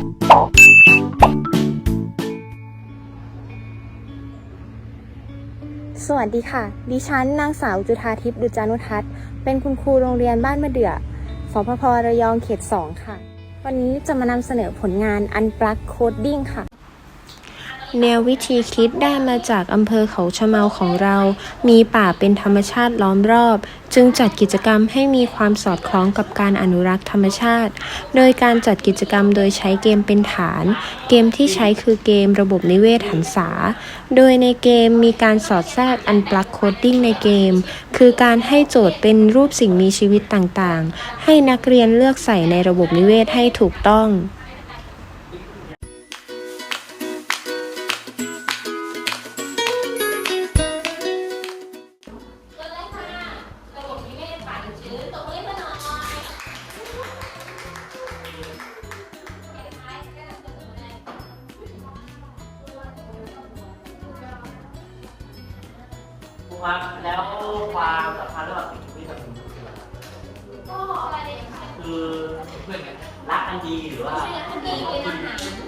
สวัสดีค่ะ ดิฉันนางสาวจุธาทิพย์ดุจานุทัศน์ เป็นคุณครูโรงเรียนบ้านมะเดื่อสพพระยองเขต 2 ค่ะ วันนี้จะมานำเสนอผลงาน Unplug Coding ค่ะ แนววิธีคิดได้มาจากอำเภอเขาชะเมาของเรา มีป่าเป็นธรรมชาติล้อมรอบ จึงจัดกิจกรรมให้มีความสอดคล้องกับการอนุรักษ์ธรรมชาติ โดยการจัดกิจกรรมโดยใช้เกมเป็นฐาน เกมที่ใช้คือเกมระบบนิเวศหันษา โดยในเกมมีการสอดแทรก Unplug Coding ในเกม คือการให้โจทย์เป็นรูปสิ่งมีชีวิตต่างๆ ให้นักเรียนเลือกใส่ในระบบนิเวศให้ถูกต้อง ครูครับ แล้วความสัมพันธ์ระหว่างสิ่งที่กับสิ่งที่คืออะไรก็อะไรเนี่ยค่ะคือเพื่อนกันรักกันดีหรือว่า ช่วยกันดีเป็นอาหาร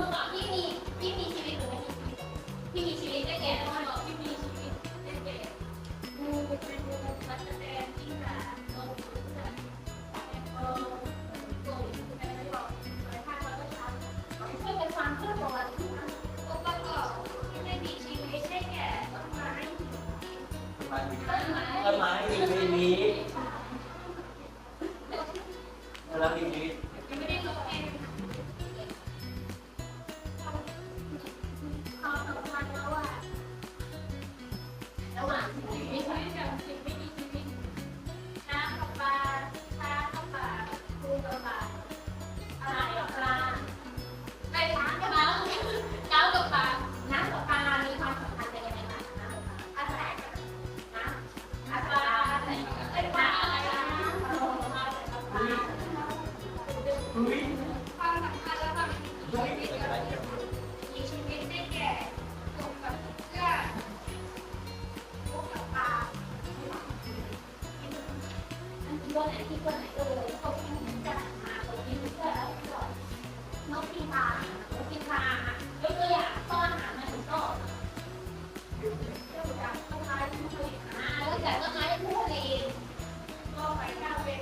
ผม อันที่ว่าไหนที่ว่าไหนเออเขาพิมพ์จะมาตัวนี้เพื่อแล้วก็นกพิมพานกพิมพายกตัวอย่างต้อนหามาถึงต้นกตัวอย่างต้นไม้ที่เคยหาแล้วแต่ต้นไม้พูดเองก็ไปก้าวเป็น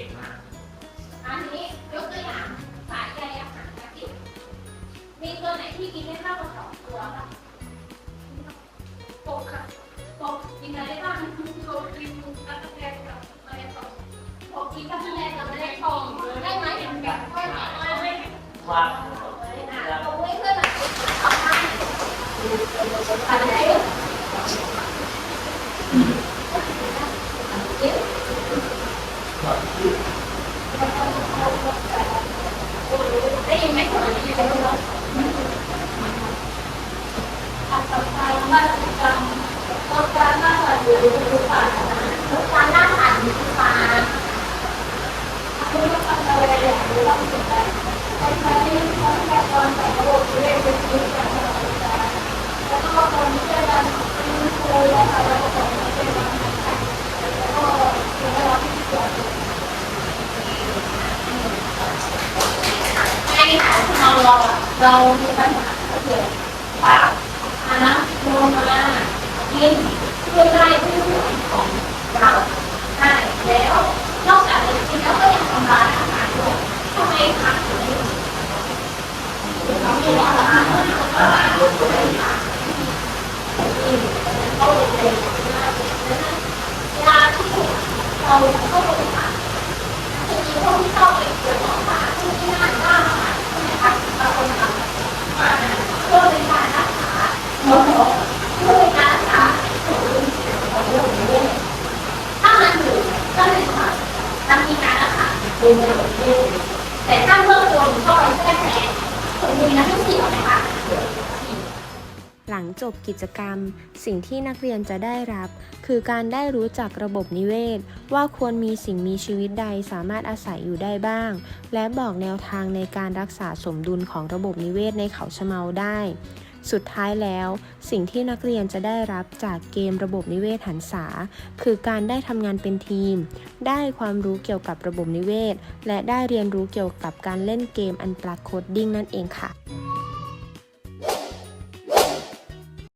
เก่งมากอันนี้ยกตัวอย่างสายใยอาหารนะกิมีตัวไหนที่กินได้มากกว่าสองตัวคะกบค่ะกบกินอะไรได้บ้างกบกินตั๊กแตนกับแมลงทองกบกินตั๊กแตนกับแมลงทองได้ เรามีปัญหาก็คือปากอานะโมมากิน นจริงๆพวกที่เข้าไปเกี่ยวกับอาหารที่ไม่น่าจะอาหารใช่ไหมคะบางคนทำเพื่อเป็นการรักษาเพื่อเป็นการรักษาของโรคนี้ถ้ามันอยู่ก็เลยทำมันมีการรักษาเป็นระบบนี้แต่ถ้าเมื่อคนเข้แทรกแซง หลังจบกิจกรรม สิ่งที่นักเรียนจะได้รับ คือการได้รู้จักระบบนิเวศ ว่าควรมีสิ่งมีชีวิตใดสามารถอาศัยอยู่ได้บ้าง และบอกแนวทางในการรักษาสมดุลของระบบนิเวศในเขาชะเมาได้ สุดท้ายแล้ว สิ่งที่นักเรียนจะได้รับจากเกมระบบนิเวศหันษา คือการได้ทำงานเป็นทีม ได้ความรู้เกี่ยวกับระบบนิเวศ และได้เรียนรู้เกี่ยวกับการเล่นเกมอันปลักโคดดิ้งนั่นเองค่ะ